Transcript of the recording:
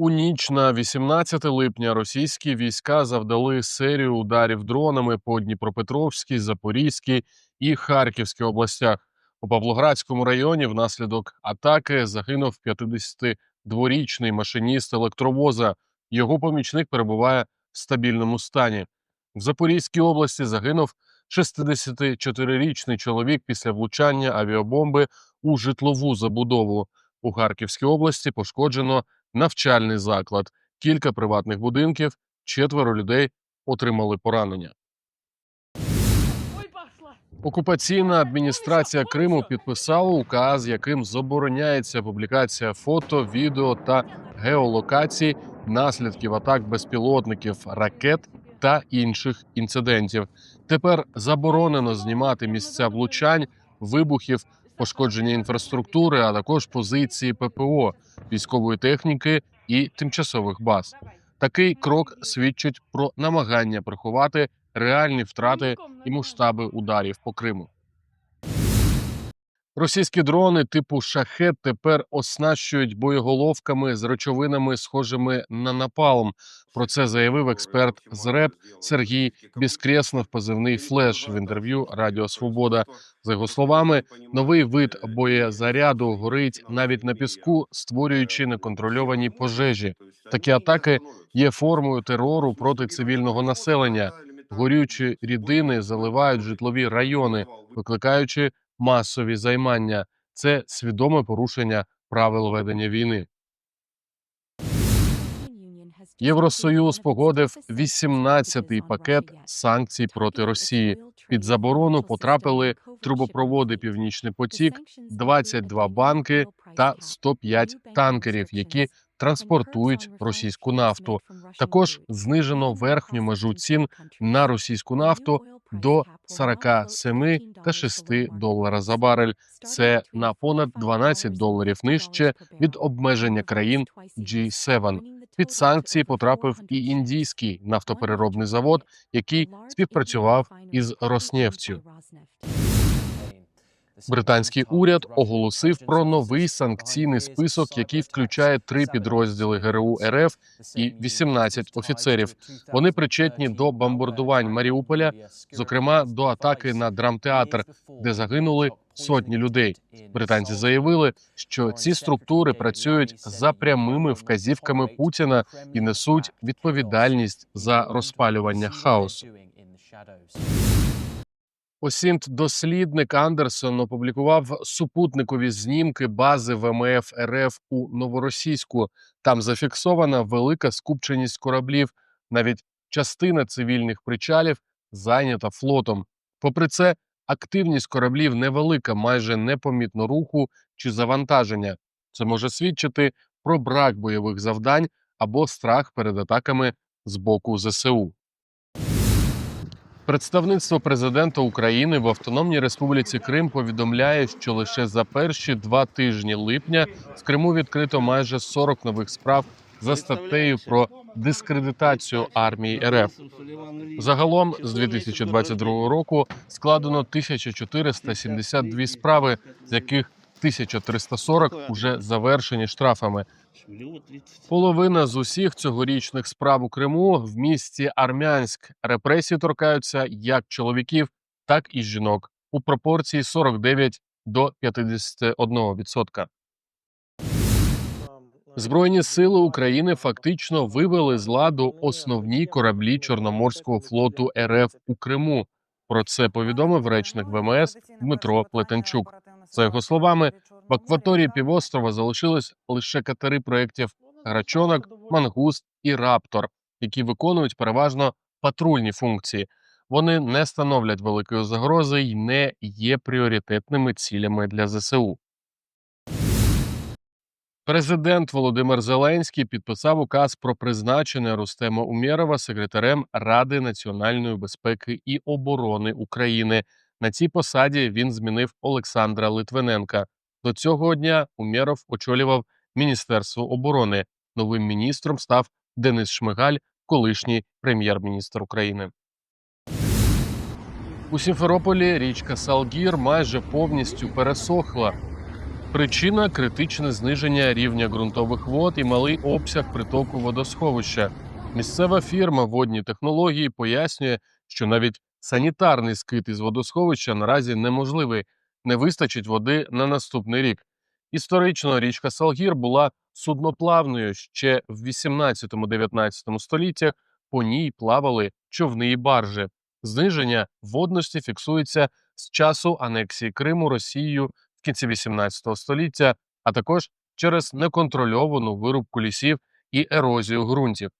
У ніч на 18 липня російські війська завдали серію ударів дронами по Дніпропетровській, Запорізькій і Харківській областях. У Павлоградському районі внаслідок атаки загинув 52-річний машиніст електровоза. Його помічник перебуває в стабільному стані. В Запорізькій області загинув 64-річний чоловік після влучання авіабомби у житлову забудову. У Харківській області пошкоджено навчальний заклад, кілька приватних будинків, четверо людей отримали поранення. Окупаційна адміністрація Криму підписала указ, яким забороняється публікація фото, відео та геолокацій наслідків атак безпілотників, ракет та інших інцидентів. Тепер заборонено знімати місця влучань, вибухів, пошкодження інфраструктури, а також позиції ППО, військової техніки і тимчасових баз. Такий крок свідчить про намагання приховати реальні втрати і масштаби ударів по Криму. Російські дрони типу шахет тепер оснащують боєголовками з речовинами, схожими на напалм. Про це заявив експерт з РЕП Сергій Біскреснов, позивний флеш в інтерв'ю Радіо Свобода. За його словами, новий вид боєзаряду горить навіть на піску, створюючи неконтрольовані пожежі. Такі атаки є формою терору проти цивільного населення. Горючі рідини заливають житлові райони, викликаючи масові займання. Це свідоме порушення правил ведення війни. Євросоюз погодив 18-й пакет санкцій проти Росії. Під заборону потрапили трубопроводи Північний потік, 22 банки та 105 танкерів, які транспортують російську нафту. Також знижено верхню межу цін на російську нафту до 47 та 6 долара за барель. Це на понад 12 доларів нижче від обмеження країн G7. Під санкції потрапив і індійський нафтопереробний завод, який співпрацював із Роснефтю. Британський уряд оголосив про новий санкційний список, який включає три підрозділи ГРУ РФ і 18 офіцерів. Вони причетні до бомбардувань Маріуполя, зокрема до атаки на драмтеатр, де загинули сотні людей. Британці заявили, що ці структури працюють за прямими вказівками Путіна і несуть відповідальність за розпалювання хаосу. Осінт дослідник Андерсон опублікував супутникові знімки бази ВМФ РФ у Новоросійську. Там зафіксована велика скупченість кораблів. Навіть частина цивільних причалів зайнята флотом. Попри це, активність кораблів невелика, майже непомітно руху чи завантаження. Це може свідчити про брак бойових завдань або страх перед атаками з боку ЗСУ. Представництво президента України в Автономній Республіці Крим повідомляє, що лише за перші два тижні липня в Криму відкрито майже 40 нових справ за статтею про дискредитацію армії РФ. Загалом з 2022 року складено 1472 справи, з яких 1340 уже завершені штрафами. Половина з усіх цьогорічних справ у Криму в місті Армянськ. Репресії торкаються як чоловіків, так і жінок у пропорції 49 до 51%. Збройні сили України фактично вивели з ладу основні кораблі Чорноморського флоту РФ у Криму. Про це повідомив речник ВМС Дмитро Плетенчук. За його словами, в акваторії півострова залишились лише катери проєктів Грачонок, Мангуст і Раптор, які виконують переважно патрульні функції. Вони не становлять великої загрози і не є пріоритетними цілями для ЗСУ. Президент Володимир Зеленський підписав указ про призначення Рустема Умєрова секретарем Ради національної безпеки і оборони України. На цій посаді він змінив Олександра Литвиненка. До цього дня Умєров очолював Міністерство оборони. Новим міністром став Денис Шмигаль, колишній прем'єр-міністр України. У Сімферополі річка Салгір майже повністю пересохла. Причина критичне зниження рівня ґрунтових вод і малий обсяг притоку водосховища. Місцева фірма водні технології пояснює, що навіть санітарний скид із водосховища наразі неможливий, не вистачить води на наступний рік. Історично річка Салгір була судноплавною ще в 18-19 століттях. По ній плавали човни і баржі. Зниження водності фіксується з часу анексії Криму Росією в кінці 18 століття, а також через неконтрольовану вирубку лісів і ерозію ґрунтів.